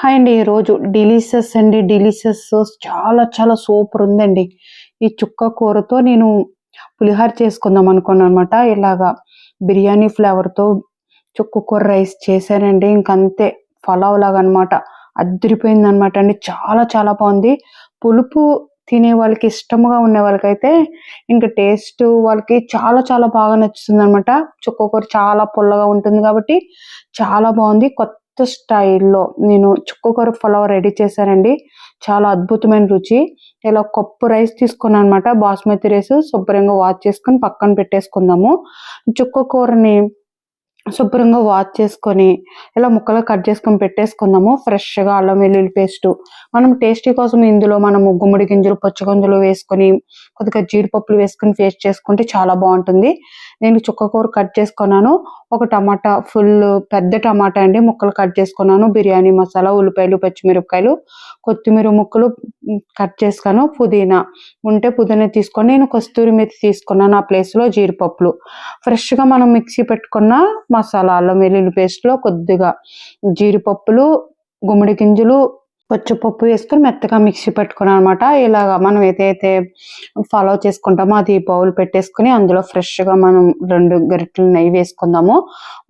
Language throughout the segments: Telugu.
హాయ్ అండి. ఈరోజు డిలీషియస్ అండి. డిలీషియస్ చాలా చాలా సూపర్ ఉందండి. ఈ చుక్క కూరతో నేను పులిహోర చేసుకుందాం అనుకున్నాను అనమాట ఇలాగా బిర్యానీ ఫ్లేవర్తో చుక్క కూర రైస్ చేశానండి. ఇంకంతే ఫలావ్ లాగా అనమాట అద్దరిపోయింది అనమాట అండి. చాలా చాలా బాగుంది. పులుపు తినే వాళ్ళకి ఇష్టంగా ఉన్న వాళ్ళకైతే ఇంకా టేస్ట్ వాళ్ళకి చాలా చాలా బాగా నచ్చుతుంది అనమాట చుక్క కూర చాలా పుల్లగా ఉంటుంది కాబట్టి చాలా బాగుంది. కొత్త స్టైల్లో నేను చుక్కకూర పులావ్ రెడీ చేశానండి. చాలా అద్భుతమైన రుచి. ఇలా కప్పు రైస్ తీసుకున్నాను అనమాట బాస్మతి రైస్ శుభ్రంగా వాష్ చేసుకొని పక్కన పెట్టేసుకుందాము. చుక్కకూరని శుభ్రంగా వాష్ చేసుకొని ఇలా ముక్కలు కట్ చేసుకొని పెట్టేసుకుందాము. ఫ్రెష్గా అల్లం వెల్లుల్లి పేస్ట్. మనం టేస్టీ కోసం ఇందులో మనము గుమ్మడి గింజలు పచ్చి గింజలు వేసుకొని కొద్దిగా జీడిపప్పులు వేసుకొని పేస్ట్ చేసుకుంటే చాలా బాగుంటుంది. నేను చుక్కకూర కట్ చేసుకున్నాను. ఒక టమాటా ఫుల్ పెద్ద టమాటా అండి. ముక్కలు కట్ చేసుకున్నాను. బిర్యానీ మసాలా ఉల్లిపాయలు పచ్చిమిరపకాయలు కొత్తిమీర ముక్కలు కట్ చేసుకున్నాను. పుదీనా ఉంటే పుదీనా తీసుకొని నేను కస్తూరి మీద తీసుకున్నాను ఆ ప్లేస్లో జీడిపప్పులు. ఫ్రెష్గా మనం మిక్సీ పెట్టుకున్న మసాలా అల్లం వెల్లుల్లి పేస్ట్లో కొద్దిగా జీడిపప్పులు గుమ్మడి గింజలు పచ్చిపప్పు వేసుకొని మెత్తగా మిక్సీ పెట్టుకున్నాను అనమాట ఇలాగా మనం ఏదైతే ఫాలో చేసుకుంటామో అది బౌల్ పెట్టేసుకుని అందులో ఫ్రెష్గా మనం రెండు గరిటెలు నెయ్యి వేసుకుందాము.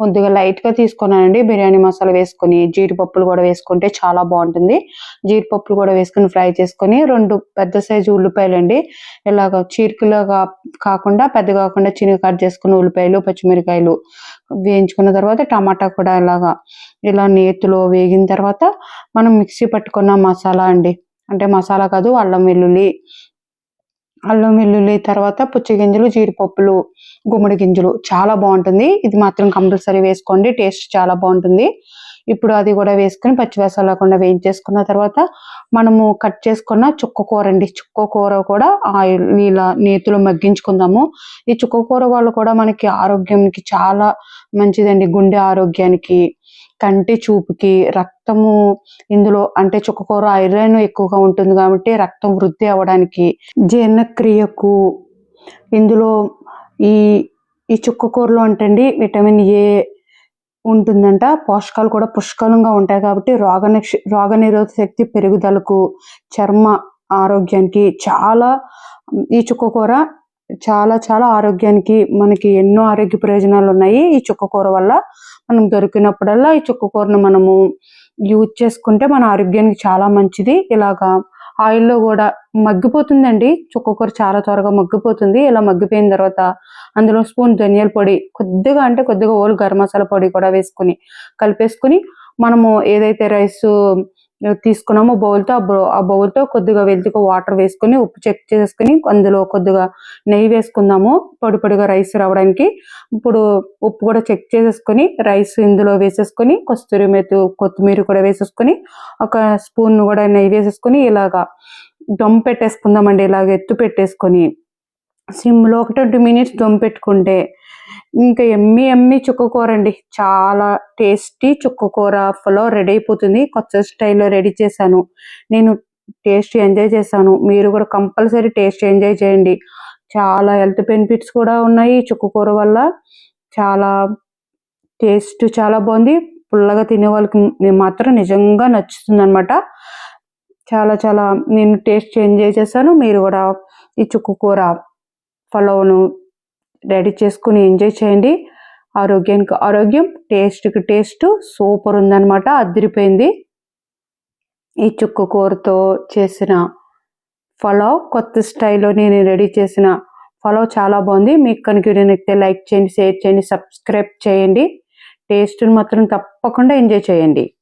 కొద్దిగా లైట్గా తీసుకున్నానండి. బిర్యానీ మసాలా వేసుకొని జీడిపప్పులు కూడా వేసుకుంటే చాలా బాగుంటుంది. జీడిపప్పులు కూడా వేసుకుని ఫ్రై చేసుకొని రెండు పెద్ద సైజు ఉల్లిపాయలు అండి ఇలాగ చీరికలుగా కాకుండా పెద్ద కాకుండా చిన్న కట్ చేసుకున్న ఉల్లిపాయలు పచ్చిమిరకాయలు వేయించుకున్న తర్వాత టమాటా కూడా ఇలాగా ఇలా నేతిలో వేగిన తర్వాత మనం మిక్సీ పట్టుకున్న మసాలా అండి. అంటే మసాలా కాదు అల్లం వెల్లుల్లి. అల్లం వెల్లుల్లి తర్వాత పుచ్చి గింజలు జీడిపప్పులు గుమ్మడి గింజలు. చాలా బాగుంటుంది. ఇది మాత్రం కంపల్సరీ వేసుకోండి. టేస్ట్ చాలా బాగుంటుంది. ఇప్పుడు అది కూడా వేసుకొని పచ్చివేసాలు లేకుండా వేయించేసుకున్న తర్వాత మనము కట్ చేసుకున్న చుక్క కూర అండి. చుక్క కూర కూడా ఆయిల్ నీళ్ళ నేతిలో మగ్గించుకుందాము. ఈ చుక్క కూర వాళ్ళు కూడా మనకి ఆరోగ్యానికి చాలా మంచిదండి. గుండె ఆరోగ్యానికి కంటి చూపుకి రక్తము ఇందులో అంటే చుక్కకూర ఐరన్ ఎక్కువగా ఉంటుంది కాబట్టి రక్తం వృద్ధి అవ్వడానికి జీర్ణక్రియకు ఇందులో ఈ ఈ చుక్కకూరలో అంటండి విటమిన్ ఏ ఉంటుందంట. పోషకాలు కూడా పుష్కలంగా ఉంటాయి కాబట్టి రోగ రోగ నిరోధక శక్తి పెరుగుదలకు చర్మ ఆరోగ్యానికి చాలా ఈ చుక్కకూర చాలా చాలా ఆరోగ్యానికి మనకి ఎన్నో ఆరోగ్య ప్రయోజనాలు ఉన్నాయి. ఈ చుక్కకూర వల్ల మనం దొరికినప్పుడల్లా ఈ చుక్కకూరను మనము యూజ్ చేసుకుంటే మన ఆరోగ్యానికి చాలా మంచిది. ఇలాగా ఆయిల్లో కూడా మగ్గిపోతుందండి. చుక్కకూర చాలా త్వరగా మగ్గిపోతుంది. ఇలా మగ్గిపోయిన తర్వాత అందులో స్పూన్ ధనియాల పొడి కొద్దిగా అంటే కొద్దిగా ఓల్ గరం మసాలా పొడి కూడా వేసుకుని కలిపేసుకుని మనము ఏదైతే రైస్ తీసుకున్నాము బౌల్తో. ఆ బౌల్తో కొద్దిగా వెళ్తిగా వాటర్ వేసుకొని ఉప్పు చెక్ చేసుకుని అందులో కొద్దిగా నెయ్యి వేసుకుందాము పొడి పొడిగా రైస్ రావడానికి. ఇప్పుడు ఉప్పు కూడా చెక్ చేసేసుకొని రైస్ ఇందులో వేసేసుకొని కస్తూరి మెత్తు కొత్తిమీర కూడా వేసేసుకొని ఒక స్పూన్ కూడా నెయ్యి వేసేసుకొని ఇలాగా దమ్ పెట్టేసుకుందామండి. ఇలాగ ఎత్తు పెట్టేసుకొని. సిమ్లో ఒక ట్వంటీ మినిట్స్ దమ్ పెట్టుకుంటే ఇంకా ఎమ్మి ఎమ్మి చుక్క కూర అండి చాలా టేస్టీ చుక్క కూర ఫలో రెడీ అయిపోతుంది. కొత్త స్టైల్లో రెడీ చేశాను. నేను టేస్ట్ ఎంజాయ్ చేశాను. మీరు కూడా కంపల్సరీ టేస్ట్ ఎంజాయ్ చేయండి. చాలా హెల్త్ బెనిఫిట్స్ కూడా ఉన్నాయి చుక్క కూర వల్ల. చాలా టేస్ట్ చాలా బాగుంది. పుల్లగా తినే వాళ్ళకి మాత్రం నిజంగా నచ్చుతుంది అనమాట చాలా చాలా నేను టేస్ట్ ఎంజాయ్ చేశాను. మీరు కూడా ఈ చుక్క కూర రెడీ చేసుకుని ఎంజాయ్ చేయండి. ఆరోగ్యానికి ఆరోగ్యం టేస్ట్కి టేస్ట్ సూపర్ ఉందనమాట అదిరిపోయింది. ఈ చుక్క కూరతో చేసిన ఫలో కొత్త స్టైల్లో నేను రెడీ చేసిన పలావ్ చాలా బాగుంది. మీకు కనుక నచ్చితే లైక్ చేయండి షేర్ చేయండి సబ్స్క్రైబ్ చేయండి. టేస్ట్ని మాత్రం తప్పకుండా ఎంజాయ్ చేయండి.